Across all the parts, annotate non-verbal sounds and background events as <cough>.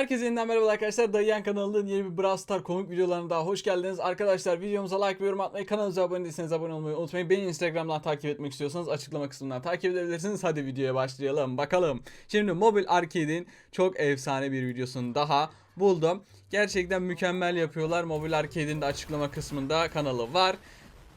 Herkese yeniden merhaba arkadaşlar. Dayıyan kanalının yeni bir Brawl Star komik videolarına daha hoş geldiniz. Arkadaşlar videomuza like ve yorum atmayı, kanalımıza abone değilseniz abone olmayı unutmayın. Beni Instagram'dan takip etmek istiyorsanız açıklama kısmından takip edebilirsiniz. Hadi videoya başlayalım bakalım. Şimdi Mobile Arcade'in çok efsane bir videosunu daha buldum. Gerçekten mükemmel yapıyorlar. Mobile Arcade'in de açıklama kısmında kanalı var.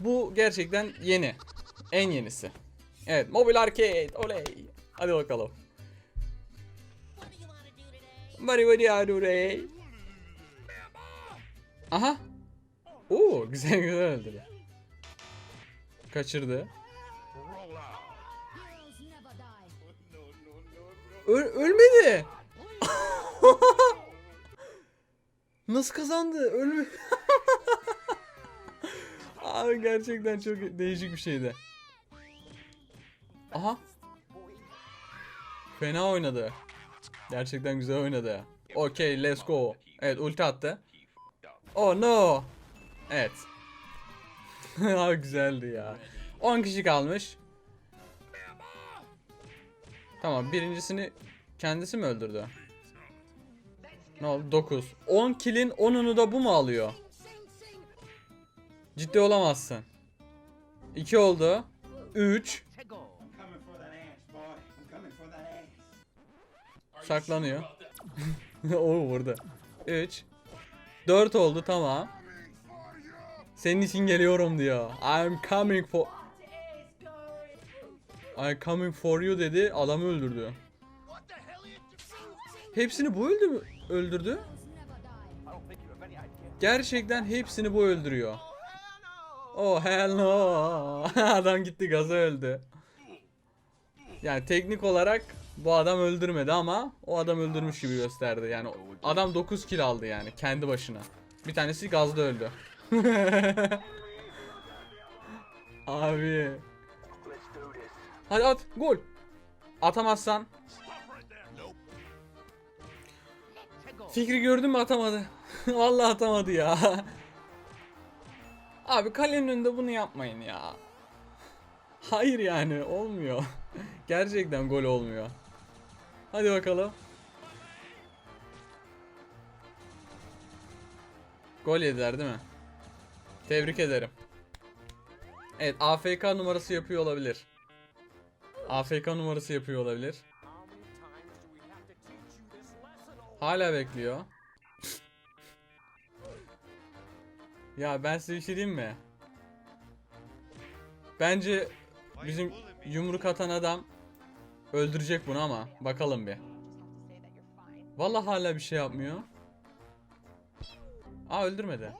Bu gerçekten yeni. En yenisi. Evet Mobile Arcade oley. Hadi bakalım. Bari bari arure. Aha. Oo güzel güzel öldü. Kaçırdı. Öl ölmedi. <laughs> Nasıl kazandı? Ölme. <laughs> Abi gerçekten çok değişik bir şeydi. Aha. Fena oynadı. Gerçekten güzel oynadı. Okey let's go. Evet ulti attı. Oh no. Evet. <laughs> Abi güzeldi ya. 10 kişi kalmış. Tamam birincisini kendisi mi öldürdü? Ne oldu? 9. 10 killin 10'unu da bu mu alıyor? Ciddi olamazsın. 2 oldu. 3. Saklanıyor. <laughs> Oo vurdu. 3 4 oldu tamam. Senin için geliyorum diyor. I'm coming for I'm coming for you dedi. Adamı öldürdü. Hepsini bu öldü mü? Öldürdü. Gerçekten hepsini bu öldürüyor. Oh hell no. <laughs> Adam gitti gaza öldü. Yani teknik olarak bu adam öldürmedi ama o adam öldürmüş gibi gösterdi. Yani adam 9 kill aldı yani kendi başına. Bir tanesi gazda öldü. <laughs> Abi. Hadi at gol. Atamazsan. Fikri gördün mü atamadı. <laughs> Vallahi atamadı ya. Abi kalenin önünde bunu yapmayın ya. Hayır yani olmuyor. <laughs> Gerçekten gol olmuyor. Hadi bakalım. Gol yediler değil mi? Tebrik ederim. Evet AFK numarası yapıyor olabilir. AFK numarası yapıyor olabilir. Hala bekliyor. <laughs> ya ben size bir şey diyeyim mi? Bence bizim yumruk atan adam öldürecek bunu ama bakalım bir. Vallahi hala bir şey yapmıyor. Aa öldürmedi.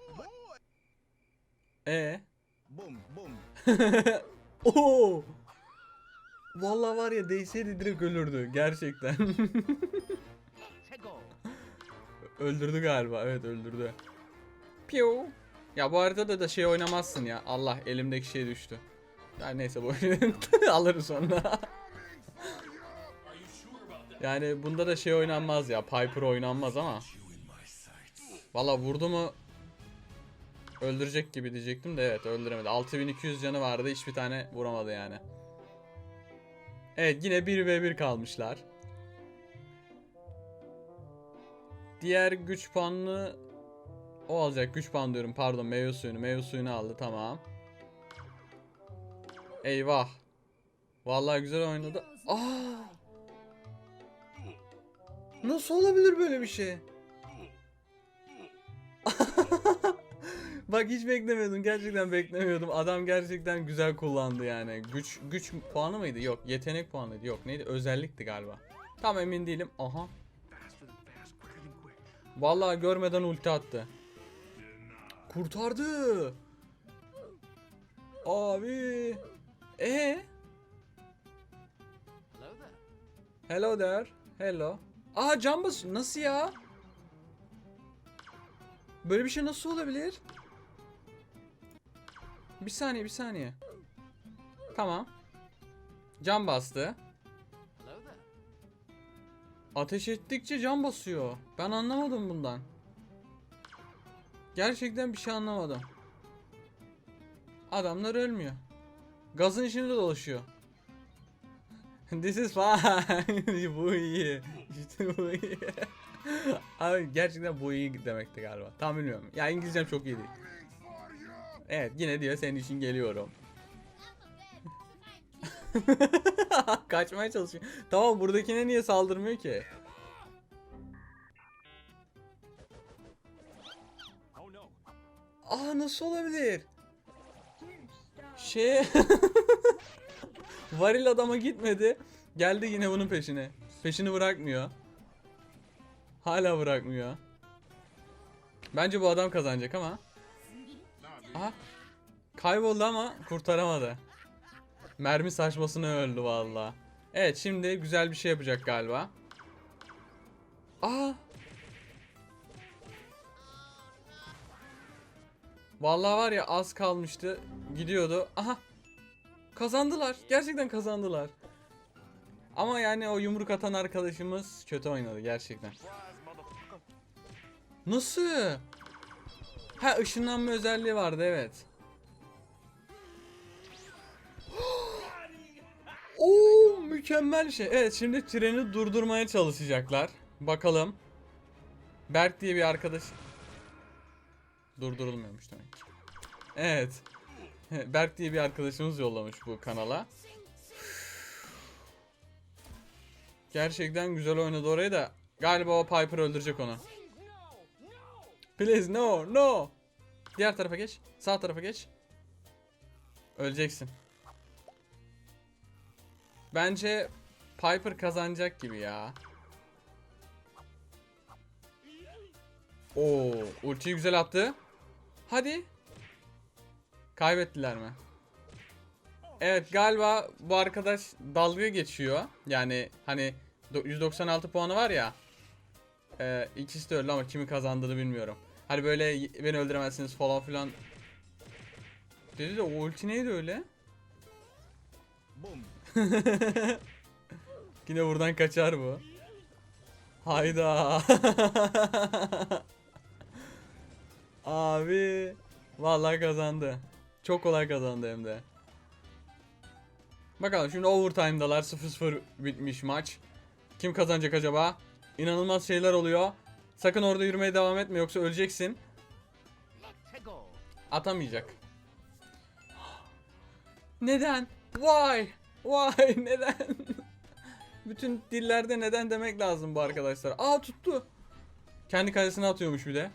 E. Boom. <laughs> Oo. Vallahi var ya değseydi direkt ölürdü gerçekten. <laughs> öldürdü galiba. Evet öldürdü. Piu. Ya bu haritada da şey oynamazsın ya. Allah elimdeki şey düştü. Ya neyse bu <laughs> alırız sonra. yani bunda da şey oynanmaz ya. Piper oynanmaz ama. Valla vurdu mu öldürecek gibi diyecektim de evet öldüremedi. 6200 canı vardı hiçbir tane vuramadı yani. Evet yine 1v1 kalmışlar. Diğer güç puanını o alacak güç puan diyorum pardon meyve suyunu meyve suyunu aldı tamam. Eyvah. Vallahi güzel oynadı. Aa! Nasıl olabilir böyle bir şey? <laughs> Bak hiç beklemiyordum. Gerçekten beklemiyordum. Adam gerçekten güzel kullandı yani. Güç güç puanı mıydı? Yok. Yetenek puanıydı. Yok. Neydi? Özellikti galiba. Tam emin değilim. Aha. Vallahi görmeden ulti attı. Kurtardı. Abi. E Hello there. Hello. Aa can bas. Nasıl ya? Böyle bir şey nasıl olabilir? Bir saniye bir saniye. Tamam. Can bastı. Ateş ettikçe can basıyor. Ben anlamadım bundan. Gerçekten bir şey anlamadım. Adamlar ölmüyor. Gazın içinde dolaşıyor. <laughs> This is fine. <laughs> bu iyi. İşte <laughs> bu iyi. Abi gerçekten bu iyi demekti galiba. Tam bilmiyorum. Ya İngilizcem çok iyi değil. Evet yine diyor senin için geliyorum. Kaçmaya çalışıyor. Tamam buradakine niye saldırmıyor ki? Aa nasıl olabilir? Şey <laughs> Varil adama gitmedi. Geldi yine bunun peşine. Peşini bırakmıyor. Hala bırakmıyor. Bence bu adam kazanacak ama. Aha. Kayboldu ama kurtaramadı. Mermi saçmasına öldü valla. Evet şimdi güzel bir şey yapacak galiba. Aa. Vallahi var ya az kalmıştı. Gidiyordu. Aha. Kazandılar. Gerçekten kazandılar. Ama yani o yumruk atan arkadaşımız kötü oynadı gerçekten. Nasıl? Ha ışınlanma özelliği vardı evet. <gasps> Oo mükemmel şey. Evet şimdi treni durdurmaya çalışacaklar. Bakalım. Berk diye bir arkadaş durdurulmuyormuş demek. Evet. <laughs> Berk diye bir arkadaşımız yollamış bu kanala. Gerçekten güzel oynadı orayı da. Galiba o Piper öldürecek onu. Please no no. Diğer tarafa geç. Sağ tarafa geç. Öleceksin. Bence Piper kazanacak gibi ya. Oo, ultiyi güzel attı. Hadi. Kaybettiler mi? Evet galiba bu arkadaş dalga geçiyor. Yani hani do- 196 puanı var ya. E, ikisi de öldü ama kimi kazandığını bilmiyorum. Hani böyle "Y- beni öldüremezsiniz falan filan. Dedi de o ulti neydi öyle? <laughs> Yine buradan kaçar bu. Hayda. <laughs> Abi. Vallahi kazandı. Çok kolay kazandı hem de. Bakalım şimdi overtime'dalar 0-0 bitmiş maç. Kim kazanacak acaba? İnanılmaz şeyler oluyor. Sakın orada yürümeye devam etme yoksa öleceksin. Atamayacak. Neden? Why? Why? <laughs> Neden? Bütün dillerde neden demek lazım bu arkadaşlar. Aa tuttu. Kendi kalesine atıyormuş bir de.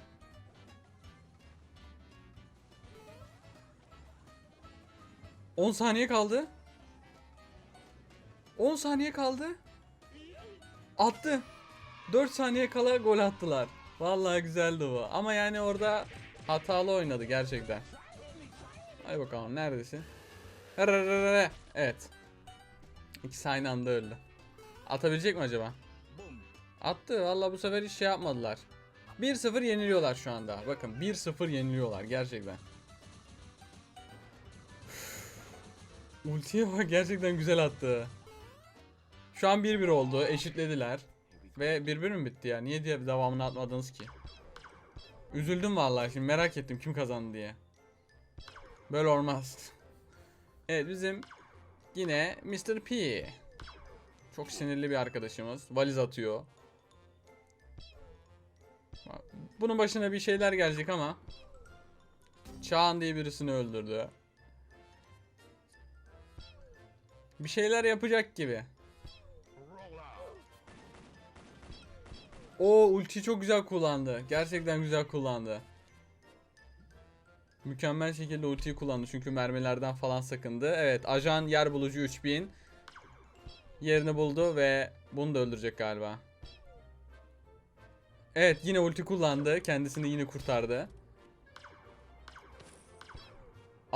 On saniye kaldı. 10 saniye kaldı. Attı. 4 saniye kala gol attılar. Vallahi güzeldi bu. Ama yani orada hatalı oynadı gerçekten. Hadi bakalım neredesin? Evet. İkisi aynı anda öldü. Atabilecek mi acaba? Attı. Vallahi bu sefer hiç şey yapmadılar. 1-0 yeniliyorlar şu anda. Bakın 1-0 yeniliyorlar gerçekten. Ultiye bak gerçekten güzel attı. Şu an 1-1 oldu. Eşitlediler. Ve 1-1 mi bitti ya? Niye diye devamını atmadınız ki? Üzüldüm vallahi şimdi merak ettim kim kazandı diye. Böyle olmaz. Evet bizim yine Mr. P. Çok sinirli bir arkadaşımız. Valiz atıyor. Bunun başına bir şeyler gelecek ama Çağan diye birisini öldürdü. Bir şeyler yapacak gibi. O ulti çok güzel kullandı. Gerçekten güzel kullandı. Mükemmel şekilde ultiyi kullandı çünkü mermilerden falan sakındı. Evet, ajan yer bulucu 3000 yerini buldu ve bunu da öldürecek galiba. Evet, yine ulti kullandı. Kendisini yine kurtardı.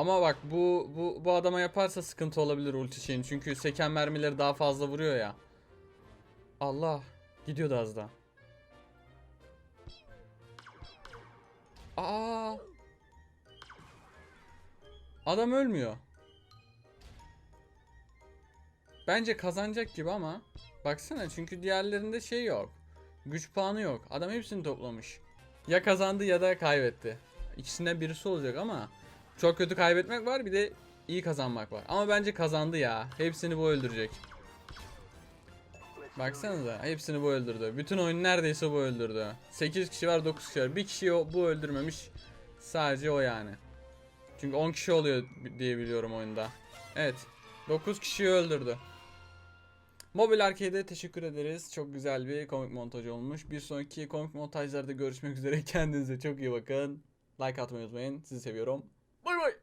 Ama bak bu bu bu adama yaparsa sıkıntı olabilir ulti şeyin. Çünkü seken mermileri daha fazla vuruyor ya. Allah, gidiyordu az daha. Aa. Adam ölmüyor. Bence kazanacak gibi ama baksana çünkü diğerlerinde şey yok. Güç puanı yok. Adam hepsini toplamış. Ya kazandı ya da kaybetti. İkisinden birisi olacak ama çok kötü kaybetmek var bir de iyi kazanmak var. Ama bence kazandı ya. Hepsini bu öldürecek. Baksanıza hepsini bu öldürdü. Bütün oyun neredeyse bu öldürdü. 8 kişi var 9 kişi var. Bir kişiyi o- bu öldürmemiş. Sadece o yani. Çünkü 10 kişi oluyor diye biliyorum oyunda. Evet. 9 kişiyi öldürdü. Mobil Arcade'e teşekkür ederiz. Çok güzel bir komik montaj olmuş. Bir sonraki komik montajlarda görüşmek üzere. <laughs> Kendinize çok iyi bakın. Like atmayı unutmayın. Sizi seviyorum. バイバイ。